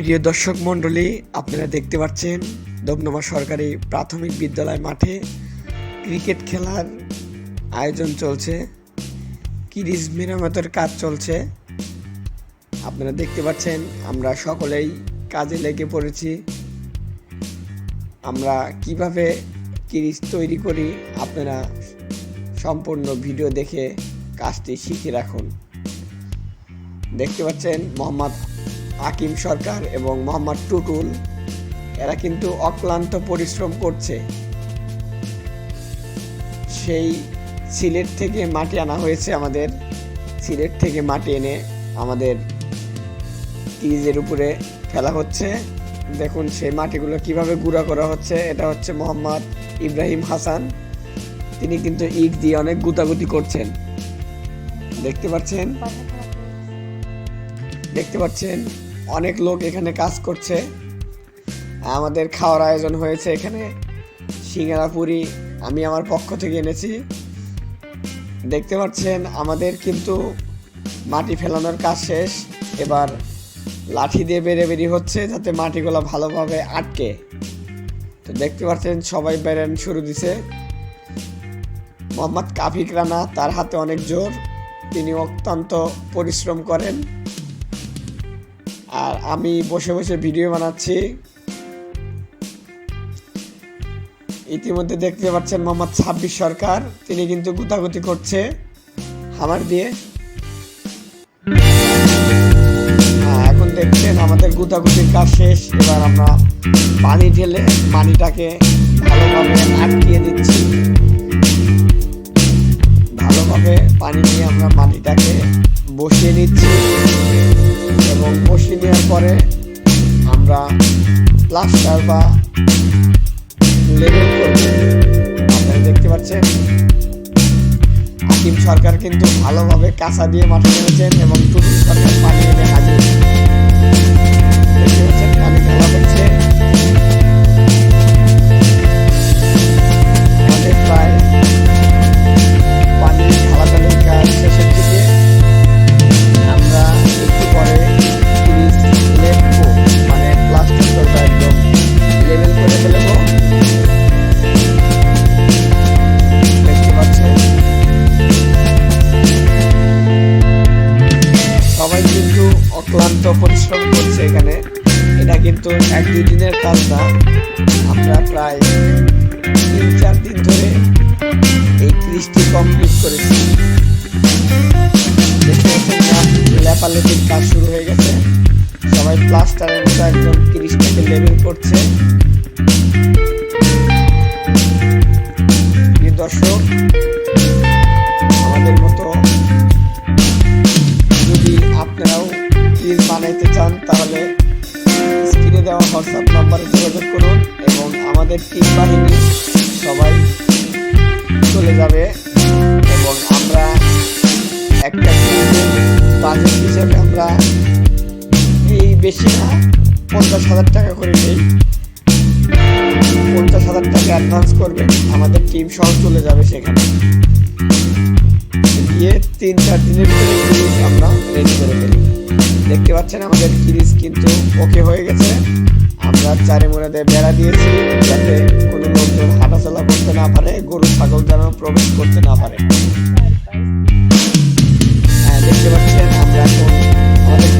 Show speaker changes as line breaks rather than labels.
প্রিয় দর্শক মণ্ডলী, আপনারা দেখতে পাচ্ছেন দমদমা সরকারি প্রাথমিক বিদ্যালয় মাঠে ক্রিকেট খেলার আয়োজন চলছে। কিরিজ মেরামতের কাজ চলছে। আপনারা দেখতে পাচ্ছেন, আমরা সকলেই কাজে লেগে পড়েছি। আমরা কীভাবে কিরিজ তৈরি করি, আপনারা সম্পূর্ণ ভিডিও দেখে কাজটি শিখে রাখুন। দেখতে পাচ্ছেন, মোহাম্মদ আকিম সরকার এবং মোহাম্মদ টুটুল, এরা কিন্তু অক্লান্ত পরিশ্রম করছে। সেই সিলেট থেকে মাটি আনা হয়েছে আমাদের। সিলেট থেকে মাটি এনে আমাদের ক্রিজের উপরে ফেলা হচ্ছে। দেখুন সেই মাটিগুলো কীভাবে গুঁড়া করা হচ্ছে। এটা হচ্ছে মোহাম্মদ ইব্রাহিম হাসান। তিনি কিন্তু ইট দিয়ে অনেক গুতাগুতি করছেন। দেখতে পাচ্ছেন? দেখতে পাচ্ছেন? অনেক লোক এখানে কাজ করছে। আমাদের খাওয়ার আয়োজন হয়েছে এখানে। সিঙ্গারা পুরি আমি আমার পক্ষ থেকে এনেছি। দেখতে পাচ্ছেন, আমাদের কিন্তু মাটি ফেলানোর কাজ শেষ। এবার লাঠি দিয়ে বেড়ে বেরি হচ্ছে যাতে মাটিগুলো ভালোভাবে আটকে। তো দেখতে পাচ্ছেন, সবাই বেরেন শুরু দিছে। মোহাম্মদ কাফিক রানা, তার হাতে অনেক জোর। তিনি অত্যন্ত পরিশ্রম করেন। আর আমি বসে বসে ভিডিও বানাচ্ছি। ইতিমধ্যে দেখতে পাচ্ছেন মোহাম্মদ ছাব্বিশ সরকার তিনি কিন্তু গুতাগুতি করছে। হামার দিয়ে। হ্যাঁ, এখন দেখছেন আমাদের গুতাগুতির কাজ শেষ। এবার আমরা পানি ঢেলে পানিটাকে ভালোভাবে আটকিয়ে দিচ্ছি পরে আমরা প্লাস্টার বা লেবেল করব। আপনারা দেখতে পাচ্ছেন আকিম সরকার কিন্তু ভালোভাবে কাঁচা দিয়ে মাঠে নেমেছেন এবং টুটুল সরকার পানি পরিশ্রম করছে এখানে, এটা কিন্তু এক দুই দিনের কাজ না। আমরা প্রায় তিন চার দিন ধরে এই ক্রিজটি কমপ্লিট করেছি। লেপালেপির কাজ শুরু হয়ে গেছে। সবাই প্লাস্টারের মতো একদম ক্রিজটাকে লেবেল করছে। দর্শক চান, তাহলে স্ক্রিনে দেওয়া হোয়াটসঅ্যাপ নাম্বারে যোগাযোগ করুন এবং আমাদের টিম বাহিনী সবাই চলে যাবে এবং আমরা একটা বাজেট হিসেবে আমরা এই বেশি না, পঞ্চাশ হাজার টাকা করে নেই। পঞ্চাশ হাজার টাকা অ্যাডভান্স করবেন আমাদের টিম সহ চলে যাবে সেখানে। গিয়ে তিন চার দিনের আমরা রেডি করে ফেলি। দেখতে পাচ্ছেন আমাদের ফ্রিজ কিন্তু ওকে হয়ে গেছে। আমরা চারে মোড়াতে বেড়া দিয়েছি যাতে কোনো লোকজন হাঁটাচলা করতে না পারে, গরু, ছাগল যেন প্রবেশ করতে না পারে। হ্যাঁ দেখতে পাচ্ছেন, আমরা এখন আমাদের